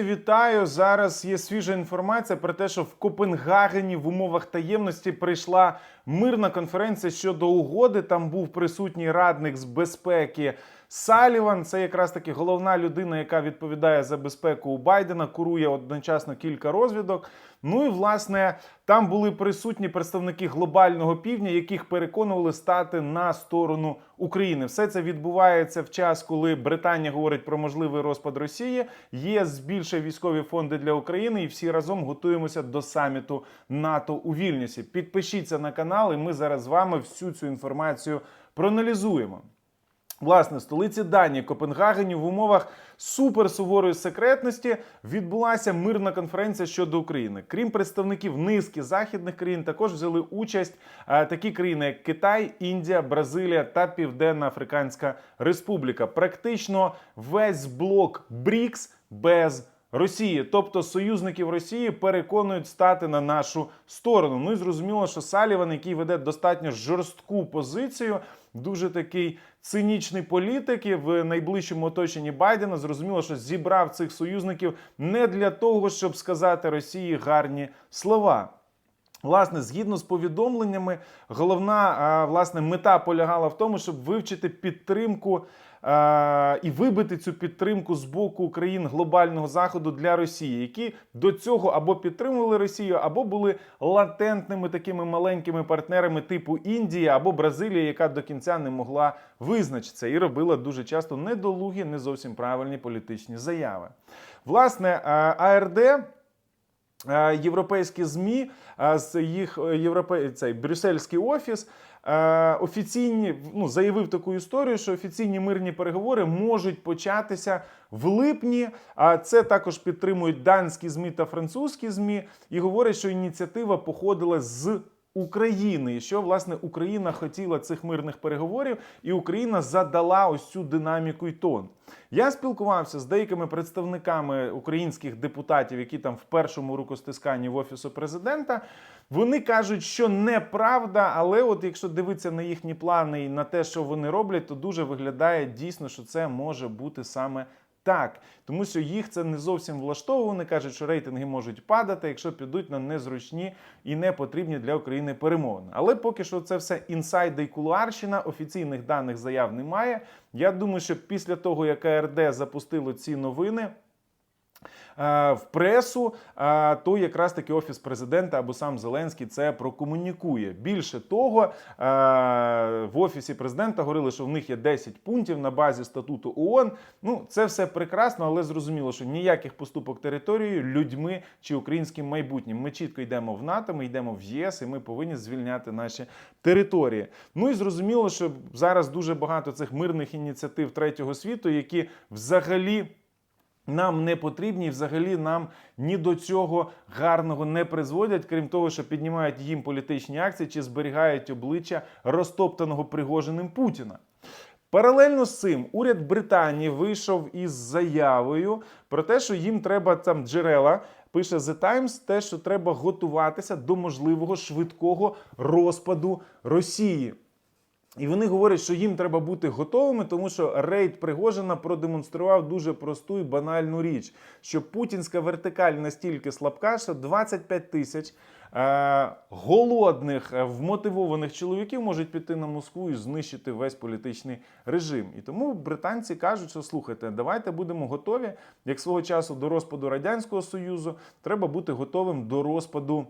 Вітаю! Зараз є свіжа інформація про те, що в Копенгагені в умовах таємності прийшла мирна конференція щодо угоди. Там був присутній радник з безпеки Саліван. Це якраз таки головна людина, яка відповідає за безпеку у Байдена, курує одночасно кілька розвідок. Ну і власне там були присутні представники глобального півдня, яких переконували стати на сторону України. Все це відбувається в час, коли Британія говорить про можливий розпад Росії. ЄС збільшує військові фонди для України, і всі разом готуємося до саміту НАТО у Вільнюсі. Підпишіться на канал, і ми зараз з вами всю цю інформацію проаналізуємо. Власне, столиці Данії Копенгагені в умовах суперсуворої секретності відбулася мирна конференція щодо України. Крім представників низки західних країн, також взяли участь е, такі країни, як Китай, Індія, Бразилія та Південна Африканська Республіка. Практично весь блок БРІКС без Росії, тобто союзників Росії переконують стати на нашу сторону. Ну і зрозуміло, що Саліван, який веде достатньо жорстку позицію, дуже такий цинічний політик і в найближчому оточенні Байдена, зрозуміло, що зібрав цих союзників не для того, щоб сказати Росії гарні слова. Власне, згідно з повідомленнями, головна власне мета полягала в тому, щоб вивчити підтримку і вибити цю підтримку з боку країн глобального заходу для Росії, які до цього або підтримували Росію, або були латентними такими маленькими партнерами типу Індії або Бразилія, яка до кінця не могла визначитися і робила дуже часто недолугі, не зовсім правильні політичні заяви. Власне, АРД. Е, Європейські змі е, з їх е, європей... брюссельський офіс офіційні ну заявив таку історію, що офіційні мирні переговори можуть початися в липні. А це також підтримують данські змі та французькі змі, і говорять, що ініціатива походила з. України, що власне Україна хотіла цих мирних переговорів, і Україна задала ось цю динаміку й тон. Я спілкувався з деякими представниками українських депутатів, які там в першому рукостисканні в офісу президента. Вони кажуть, що неправда, але от якщо дивитися на їхні плани і на те, що вони роблять, то дуже виглядає дійсно, що це може бути саме. Так, тому що їх це не зовсім влаштовує. Вони кажуть, що рейтинги можуть падати, якщо підуть на незручні і не потрібні для України перемовини. Але поки що це все інсайди і кулуарщина, офіційних даних заяв немає. Я думаю, що після того, як АРД запустило ці новини. Е, В пресу, е, то якраз таки офіс президента або сам Зеленський це прокомунікує. Більше того, е, в офісі президента говорили, що в них є 10 пунктів на базі статуту ООН. Ну, це все прекрасно, але зрозуміло, що ніяких поступок територією, людьми чи українським майбутнім. Ми чітко йдемо в НАТО, ми йдемо в ЄС, і ми повинні звільняти наші території. Ну і зрозуміло, що зараз дуже багато цих мирних ініціатив третього світу, які взагалі. Нам не потрібні, і взагалі нам ні до цього гарного не призводять, крім того, що піднімають їм політичні акції чи зберігають обличчя розтоптаного Пригожиним Путіна. Паралельно з цим уряд Британії вийшов із заявою про те, що їм треба там джерела. Пише The Times, те, що треба готуватися до можливого швидкого розпаду Росії. І вони говорять, що їм треба бути готовими, тому що рейд Пригожина продемонстрував дуже просту і банальну річ, що путінська вертикаль настільки слабка, що 25 тисяч е, голодних, е, вмотивованих чоловіків можуть піти на Москву і знищити весь політичний режим. І тому британці кажуть, що слухайте, давайте будемо готові, як свого часу до розпаду радянського союзу, треба бути готовим до розпаду.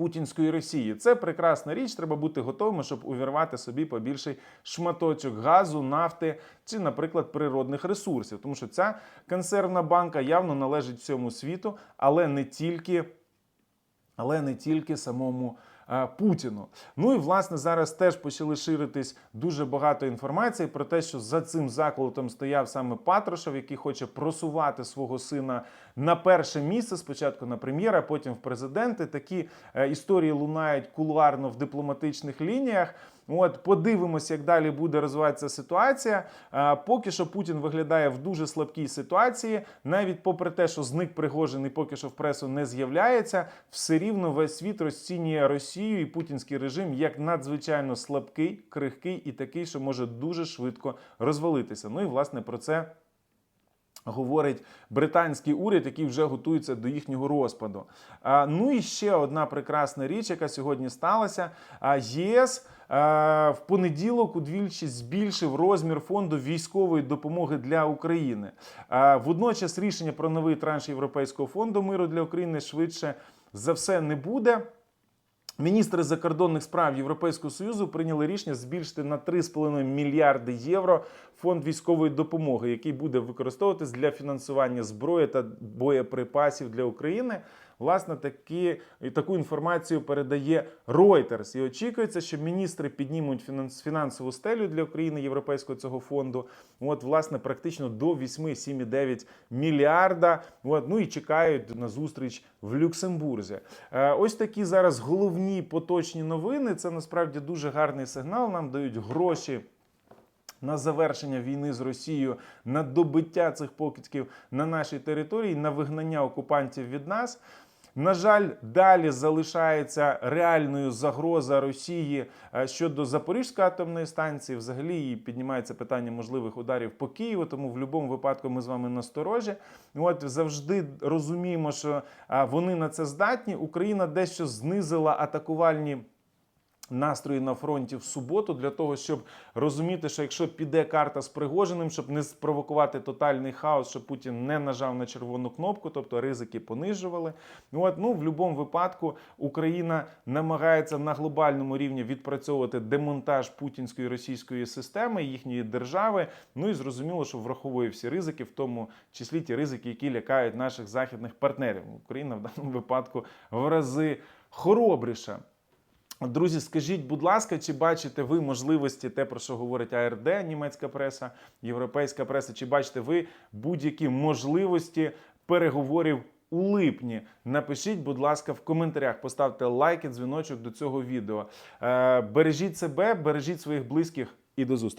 Путінської Росії це прекрасна річ. Треба бути готовими, щоб увірвати собі побільший шматочок газу, нафти чи, наприклад, природних ресурсів, тому що ця консервна банка явно належить всьому світу, але не тільки, але не тільки самому. Е, Путіну. Ну і власне зараз теж почали ширитись дуже багато інформації про те, що за цим заколотом стояв саме Патрушев, який хоче просувати свого сина на перше місце. Спочатку на прем'єра, потім в президенти. Такі е, історії лунають кулуарно в дипломатичних лініях. От подивимося, як далі буде розвиватися ситуація. Е, Поки що Путін виглядає в дуже слабкій ситуації, навіть попри те, що зник Пригожин і поки що в пресу не з'являється, все рівно весь світ розцінює Росію і путінський режим як надзвичайно слабкий, крихкий і такий, що може дуже швидко розвалитися. Ну і власне про це. Говорить британський уряд, який вже готується до їхнього розпаду. Ну і ще одна прекрасна річ, яка сьогодні сталася. ЄС в понеділок удвічі збільшив розмір фонду військової допомоги для України. Водночас рішення про новий транш Європейського фонду миру для України швидше за все не буде. Міністри закордонних справ Європейського союзу прийняли рішення збільшити на 3,5 мільярди євро фонд військової допомоги, який буде використовуватись для фінансування зброї та боєприпасів для України. Власне, такі, таку інформацію передає Reuters. І очікується, що міністри піднімуть фінанс- фінансову стелю для України європейського цього фонду. От, власне, практично до 8,7,9 мільярда. От, ну і чекають на зустріч в Люксембурзі. Е, Ось такі зараз головні поточні новини. Це насправді дуже гарний сигнал. Нам дають гроші на завершення війни з Росією, на добиття цих покидьків на нашій території, на вигнання окупантів від нас. На жаль, далі залишається реальною загроза Росії е, щодо Запорізької атомної станції. Взагалі і піднімається питання можливих ударів по Києву. Тому в будь-якому випадку ми з вами насторожі. От завжди розуміємо, що вони на це здатні. Україна дещо знизила атакувальні настрої на фронті в суботу для того, щоб розуміти, що якщо піде карта з Пригожиним, щоб не спровокувати тотальний хаос, щоб Путін не нажав на червону кнопку, тобто ризики понижували. От ну в будь-якому випадку Україна намагається на глобальному рівні відпрацьовувати демонтаж путінської російської системи їхньої держави. Ну і зрозуміло, що враховує всі ризики, в тому числі ті ризики, які лякають наших західних партнерів. Україна в даному випадку в рази хоробріша. Друзі, скажіть, будь ласка, чи бачите ви можливості, те, про що говорить АРД, німецька преса, європейська преса, чи бачите ви будь-які можливості переговорів у липні? Напишіть, будь ласка, в коментарях, поставте лайк і дзвіночок до цього відео. Е, Бережіть себе, бережіть своїх близьких і до зустрічі.